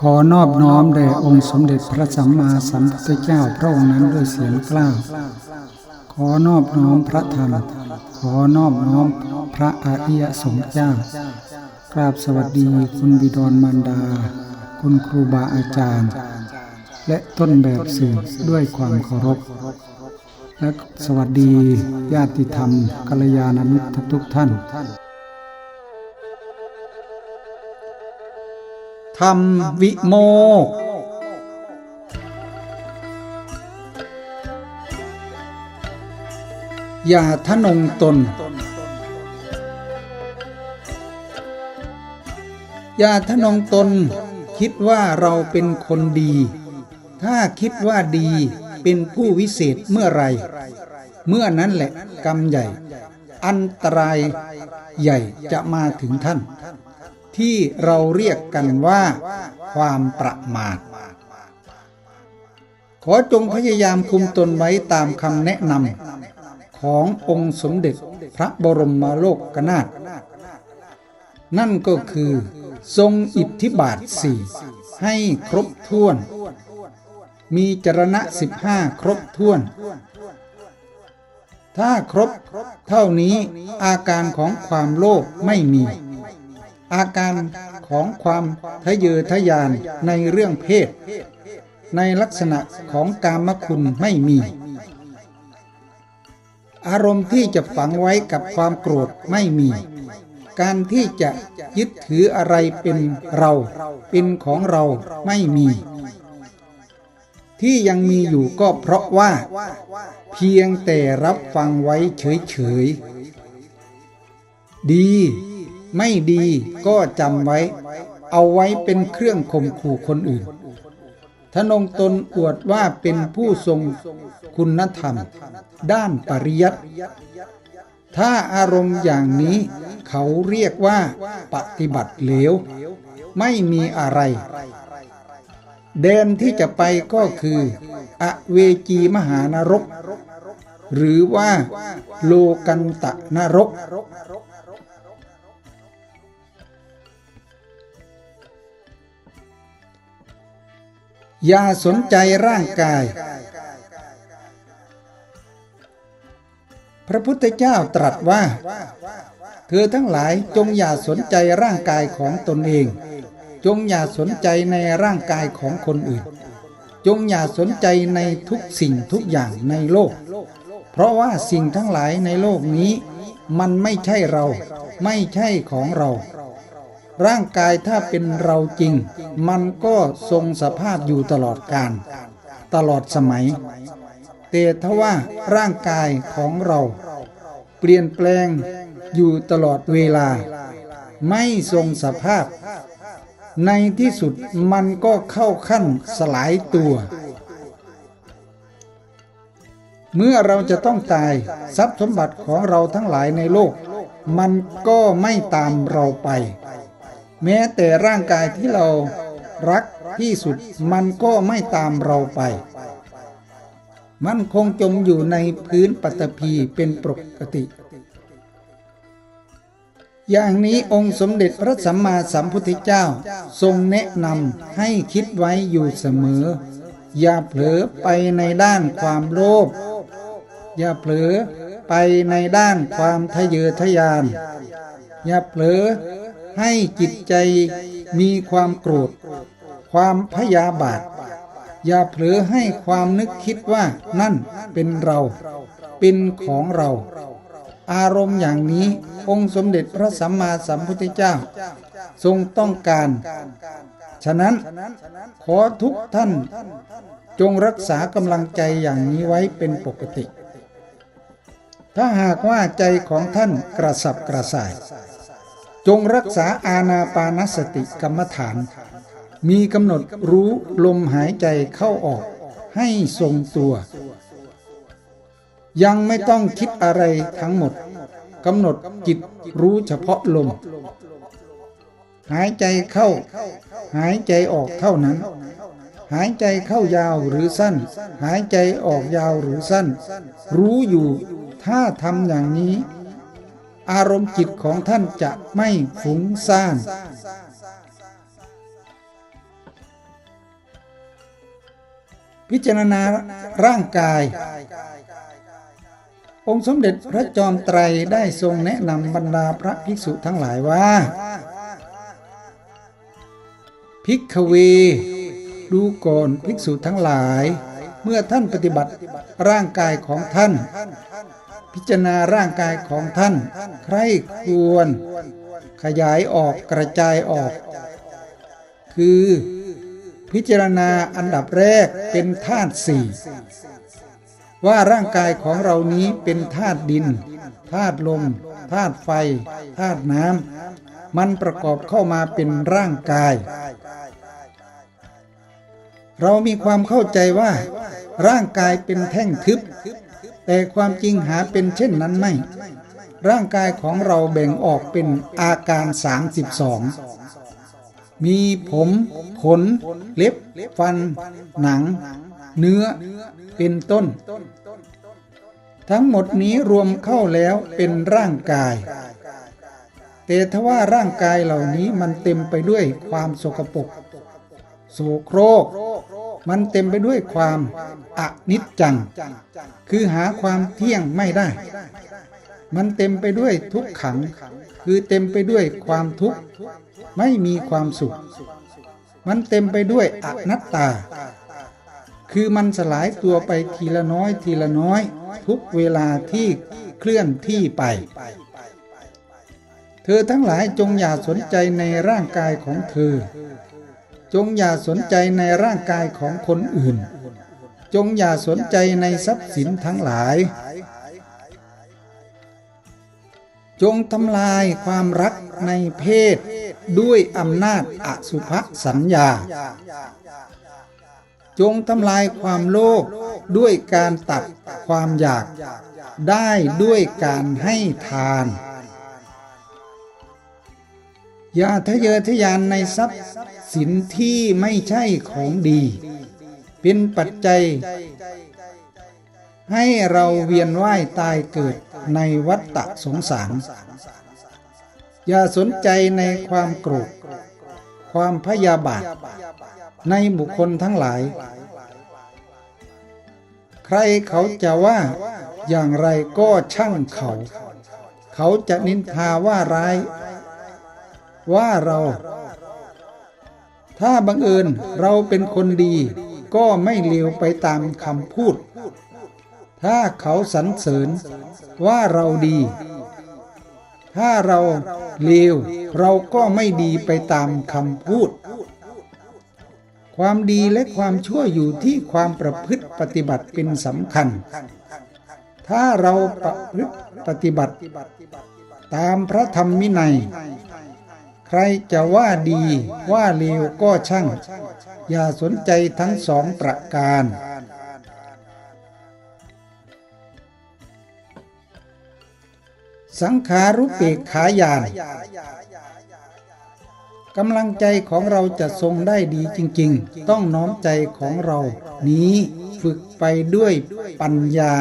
ขอนอบน้อมแด่องค์สมเด็จพระสัมมาสัมพุทธเจ้าพระองค์นั้นด้วยเสียงกล้า ขอนอบน้อมพระธรรม ขอนอบน้อมพระอริยสงฆ์เจ้ากราบสวัสดีคุณบิดรมารดา คุณครูบาอาจารย์ และต้นแบบสื่อด้วยความเคารพ และสวัสดีญาติธรรมกัลยาณมิตรทุกท่าน ธรรมวิโมกอย่าทะนงตน อย่าทะนงตน คิดว่าเราเป็นคนดี ถ้าคิดว่าดีเป็นผู้วิเศษเมื่อไร เมื่อนั้นแหละกรรมใหญ่ อันตรายใหญ่จะมาถึงท่าน ที่เราเรียกกันว่า ความประมาท ขอจงพยายามคุมตนไว้ตามคำแนะนำขององค์สมเด็จพระบรมโลกนาถนั่นก็คือ ทรงอิทธิบาทสี่ให้ครบถ้วน มีจรณะสิบห้าครบถ้วน ถ้าครบเท่านี้อาการของความโลภไม่มี อาการของความทะเยอทะยานในเรื่องเพศ ในลักษณะของกามคุณไม่มี อารมณ์ที่จะฝังไว้กับความโกรธไม่มี การที่จะยึดถืออะไรเป็นเรา เป็นของเราไม่มี ที่ยังมีอยู่ก็เพราะว่า เพียงแต่รับฟังไว้เฉยๆดี ไม่ดีก็จำไว้ เอาไว้เป็นเครื่องข่มขู่คนอื่น ทนงตนอวดว่าเป็นผู้ทรงคุณธรรม ด้านปริยัติถ้าอารมณ์อย่างนี้เขาเรียกว่าปฏิบัติเหลว ไม่มีอะไร แดนที่จะไปก็คือ อเวจีมหานรก หรือว่าโลกันตะนรก อย่าสนใจร่างกาย พระพุทธเจ้าตรัสว่า เธอทั้งหลายจงอย่าสนใจร่างกายของตนเอง จงอย่าสนใจในร่างกายของคนอื่น จงอย่าสนใจในทุกสิ่งทุกอย่างในโลก เพราะว่าสิ่งทั้งหลายในโลกนี้ มันไม่ใช่เรา ไม่ใช่ของเรา ร่างกายถ้าเป็นเราจริง มันก็ทรงสภาพอยู่ตลอดกาลตลอดสมัย แต่ทว่าร่างกายของเรา เปลี่ยนแปลงอยู่ตลอดเวลา ไม่ทรงสภาพ ในที่สุดมันก็เข้าขั้นสลายตัว เมื่อเราจะต้องตายทรัพย์สมบัติของเราทั้งหลายในโลก มันก็ไม่ตามเราไป แม้แต่ร่างกายที่เรารักที่สุดมันก็ไม่ตามเราไป มันคงจมอยู่ในพื้นปัตภีเป็นปกติ อย่างนี้องค์สมเด็จพระสัมมาสัมพุทธเจ้าทรงแนะนำให้คิดไว้อยู่เสมอ อย่าเผลอไปในด้านความโลภอย่าเผลอไปในด้านความทะเยอทะยาน อย่าเผลอ ให้จิตใจมีความโกรธ ความพยาบาท อย่าเผลอให้ความนึกคิดว่านั่นเป็นเรา เป็นของเรา อารมณ์อย่างนี้องค์สมเด็จพระสัมมาสัมพุทธเจ้า ทรงต้องการ ฉะนั้นขอทุกท่าน จงรักษากำลังใจอย่างนี้ไว้เป็นปกติ ถ้าหากว่าใจของท่านกระสับกระส่าย จงรักษาอาณาปานสติกรรมฐาน มีกำหนดรู้ลมหายใจเข้าออกให้ทรงตัว ยังไม่ต้องคิดอะไรทั้งหมดกำหนดจิตรู้เฉพาะลม หายใจเข้า หายใจออกเท่านั้น หายใจเข้ายาวหรือสั้น หายใจออกยาวหรือสั้น รู้อยู่ถ้าทำอย่างนี้ อารมณ์จิตของท่านจะไม่ฟุ้งซ่าน พิจารณาร่างกาย องค์สมเด็จพระจอมไตรได้ทรงแนะนำบรรดาพระภิกษุทั้งหลายว่า ภิกขเว ดูก่อนภิกษุทั้งหลาย เมื่อท่านปฏิบัติร่างกายของท่าน พิจารณาร่างกายของท่าน ใครควร ขยายออกกระจายออก คือ พิจารณาอันดับแรกเป็นธาตุสี่ว่าร่างกายของเรานี้เป็นธาตุดินธาตุลมธาตุไฟธาตุน้ำมันประกอบเข้ามาเป็นร่างกาย เรามีความเข้าใจว่า ร่างกายเป็นแท่งทึบ แต่ความจริงหาเป็นเช่นนั้นไม่ ร่างกายของเราแบ่งออกเป็นอาการ 32 มีผม ขน เล็บ ฟัน หนัง เนื้อ เป็นต้น ทั้งหมดนี้รวมเข้าแล้วเป็นร่างกาย แต่ทว่าร่างกายเหล่านี้มันเต็มไปด้วยความสกปรกโสโครก มันเต็มไปด้วยความ อนิจจัง คือหาความเที่ยงไม่ได้ มันเต็มไปด้วยทุกขัง คือเต็มไปด้วยความทุกข์ ไม่มีความสุข มันเต็มไปด้วยอนัตตา คือมันสลายตัวไปทีละน้อยทีละน้อย ทุกเวลาที่เคลื่อนที่ไป เธอทั้งหลายจงอย่าสนใจในร่างกายของเธอ จงอย่าสนใจในร่างกายของคนอื่น จงอย่าสนใจในทรัพย์สินทั้งหลาย จงทำลายความรักในเพศ ด้วยอำนาจอสุภสัญญา จงทำลายความโลภด้วยการตัดความอยาก ได้ด้วยการให้ทาน อย่าทะเยอทะยานในทรัพย์สินที่ไม่ใช่ของดี เป็นปัจจัย ให้เราเวียนว่ายตายเกิดในวัฏฏะสงสาร อย่าสนใจในความโกรธ ความพยาบาท ในบุคคลทั้งหลาย ใครเขาจะว่าอย่างไรก็ช่างเขา เขาจะนินทาว่าร้าย ว่าเรา ถ้าบังเอิญเราเป็นคนดี ก็ไม่เลวไปตามคำพูด ถ้าเขาสรรเสริญว่าเราดี ถ้าเราเลวเราก็ไม่ดีไปตามคำพูด ความดีและความชั่วอยู่ที่ความประพฤติปฏิบัติเป็นสำคัญ ถ้าเราประพฤติปฏิบัติ ตามพระธรรมวินัย ใครจะว่าดีว่าเลวก็ช่าง อย่าสนใจทั้งสองประการ สังขารุปเปกขายานกำลังใจของเราจะทรงได้ดีจริง ๆ ต้องน้อมใจของเรา นี้ฝึกไปด้วยปัญญา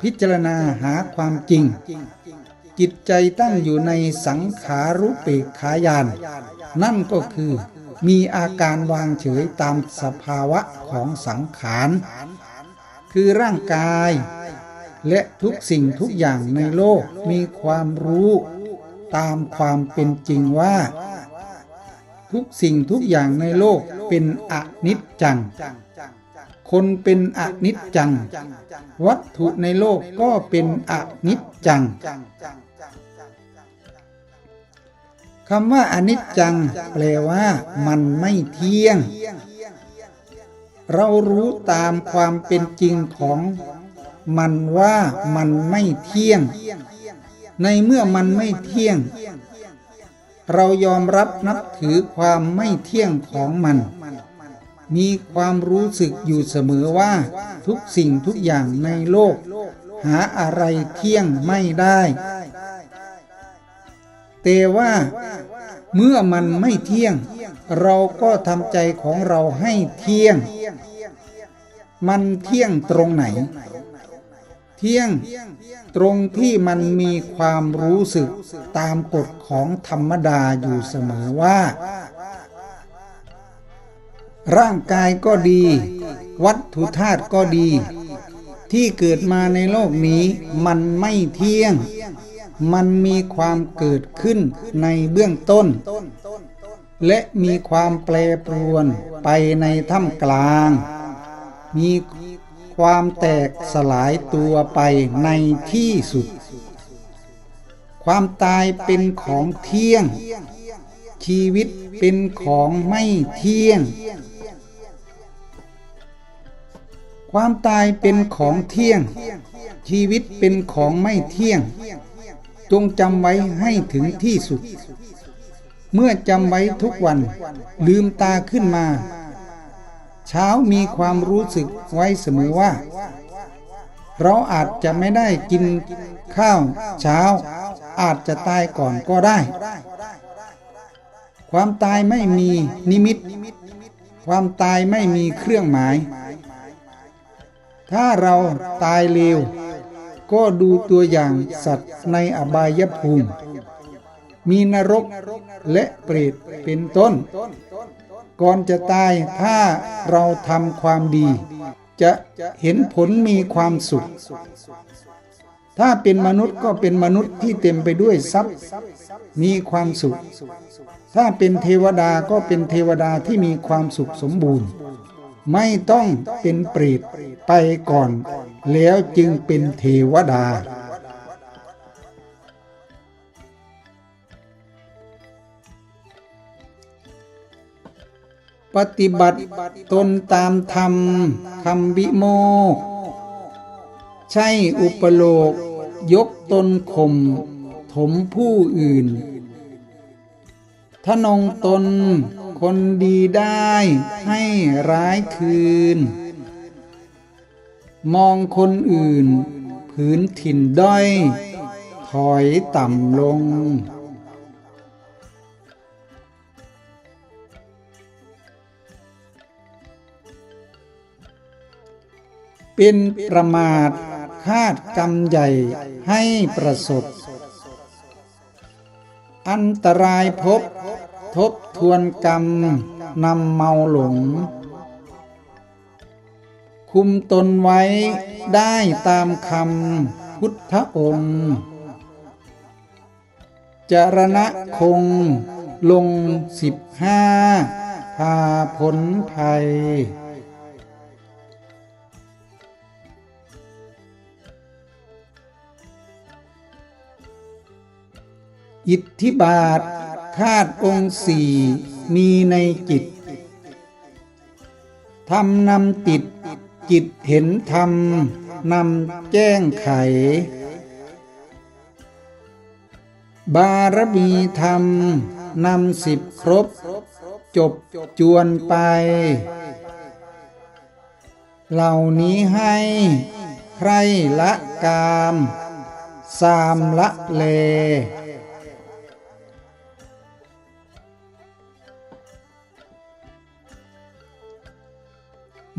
พิจารณาหาความจริง จิตใจตั้งอยู่ในสังขารุปเปกขายาน นั่นก็คือมีอาการวางเฉยตามสภาวะของสังขาร คือร่างกาย และทุกสิ่งทุกอย่างในโลกมีความรู้ ตามความเป็นจริงว่า ทุกสิ่งทุกอย่างในโลกเป็นอนิจจัง คนเป็นอนิจจัง วัตถุในโลกก็เป็นอนิจจัง คำว่าอนิจจัง แปลว่ามันไม่เที่ยง เรารู้ตามความเป็นจริงของมันว่ามันไม่เที่ยง ในเมื่อมันไม่เที่ยง เรายอมรับนับถือความไม่เที่ยงของมัน มีความรู้สึกอยู่เสมอว่า ทุกสิ่งทุกอย่างในโลก หาอะไรเที่ยงไม่ได้ แต่ว่าเมื่อมันไม่เที่ยง เราก็ทำใจของเราให้เที่ยง มันเที่ยงตรงไหน เที่ยงตรงที่มันมีความรู้สึกตามกฎของธรรมดาอยู่เสมอว่า ร่างกายก็ดี วัตถุธาตุก็ดี ที่เกิดมาในโลกนี้มันไม่เที่ยง มันมีความเกิดขึ้นในเบื้องต้น และมีความแปรปรวนไปในท่ามกลาง มีความแตกสลายตัวไปในที่สุด ความตายเป็นของเที่ยง ชีวิตเป็นของไม่เที่ยง ความตายเป็นของเที่ยง ชีวิตเป็นของไม่เที่ยง จงจำไว้ให้ถึงที่สุด เมื่อจำไว้ทุกวัน ลืมตาขึ้นมา เช้ามีความรู้สึกไว้เสมอว่า เราอาจจะไม่ได้กินข้าวเช้า อาจจะตายก่อนก็ได้ ความตายไม่มีนิมิต ความตายไม่มีเครื่องหมาย ถ้าเราตายเร็ว ก็ดูตัวอย่างสัตว์ในอบายภูมิ มีนรกและเปรตเป็นต้น ก่อนจะตายถ้าเราทำความดี จะเห็นผลมีความสุข ถ้าเป็นมนุษย์ก็เป็นมนุษย์ที่เต็มไปด้วยทรัพย์ มีความสุข ถ้าเป็นเทวดาก็เป็นเทวดาที่มีความสุขสมบูรณ์ ไม่ต้องเป็นเปรตไปก่อน แล้วจึงเป็นเทวดา ปฏิบัติตนตามธรรมคำวิโมกใช่อุปโลก ยกตนข่มถมผู้อื่น ทนงตน คนดีได้ให้ร้ายคืน มองคนอื่นผืนถิ่นด้อย ถอยต่ำลง เป็นประมาทคาดกรรมใหญ่ให้ประสบ อันตรายพบ ทบทวนกรรมนำเมาหลง คุมตนไว้ได้ตามคำพุทธองค์จรณะคงลงสิบห้าพาผลภัย อิทธิบาท คาดองค์สี่มีในจิตทำนำจิตจิตเห็นธรรมนำแจ้งไข บารมีธรรมนำสิบครบ จบจวนไป เหล่านี้ให้ใครละกาม สามละเล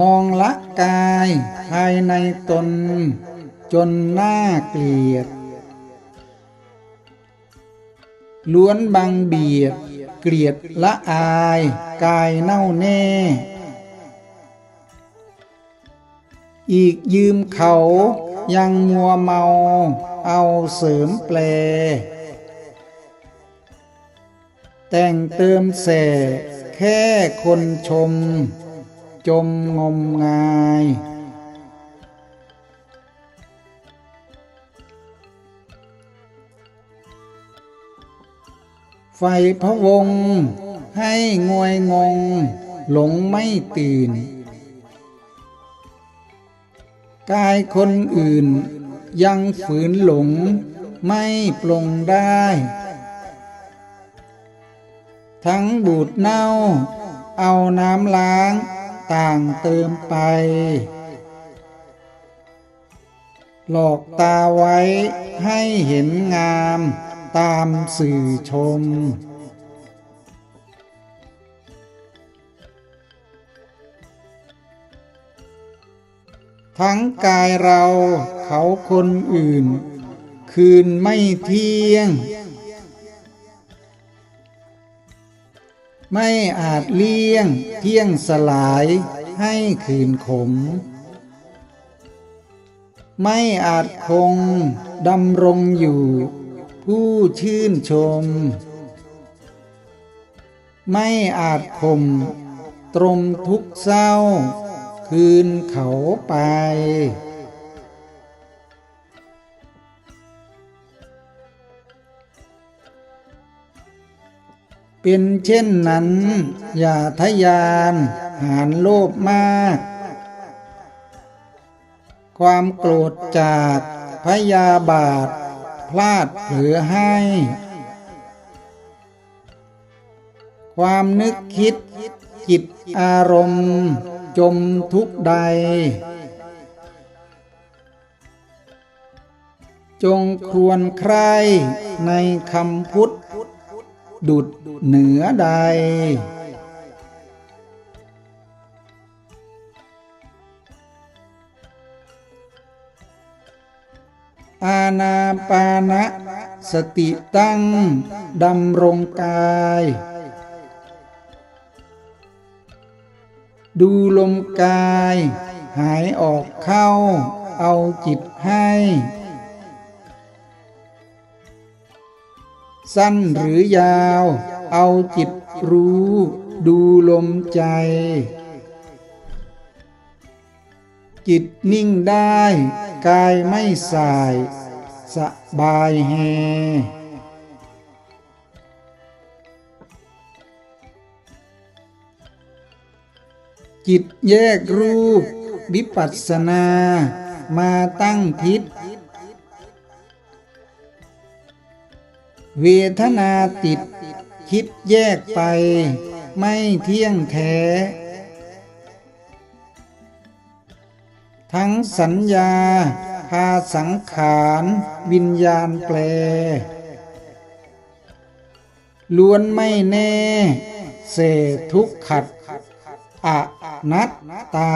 มองละกายภายในตน จนหน่าเกลียด ล้วนบังเบียด เกลียดละอาย กายเน่าแน่ อีกยืมเขายังมัวเมา เอาเสริมแปล แต่งเติมแส่แค่คนชม จมงมงาย ไฟพระวง ให้งวยงง หลงไม่ตื่น กายคนอื่น ยังฝืนหลง ไม่ปลงได้ ทั้งบูดเน่า เอาน้ำล้าง ต่างเติมไป หลอกตาไว้ให้เห็นงามตามสื่อชม ทั้งกายเราเขาคนอื่น คืนไม่เที่ยง ไม่อาจเลี่ยงเที่ยงสลายให้คืนขม ไม่อาจคงดำรงอยู่ ผู้ชื่นชม ไม่อาจขมตรมทุกเศร้า คืนเขาไป เป็นเช่นนั้น อย่าทยานหานโลภมาก ความโกรธจากพยาบาท พลาดเผลอให้ ความนึกคิดจิตอารมณ์ จมทุกใด จงครวนใครในคำพุทธ ดุดเหนือใด อาณาปานะสติตั้งดำรงกาย ดูลมกาย หายออกเข้า เอาจิตให้ สั้นหรือยาว เอาจิตรู้ ดูลมใจ จิตนิ่งได้ กายไม่สาย สบายแฮจิตแยกรูป วิปัสสนา มาตั้งทิศ เวทนาติด คิดแยกไป ไม่เที่ยงแท้ ทั้งสัญญา พาสังขาร วิญญาณแปล ล้วนไม่แน่ เสทุกขัดอนัตตา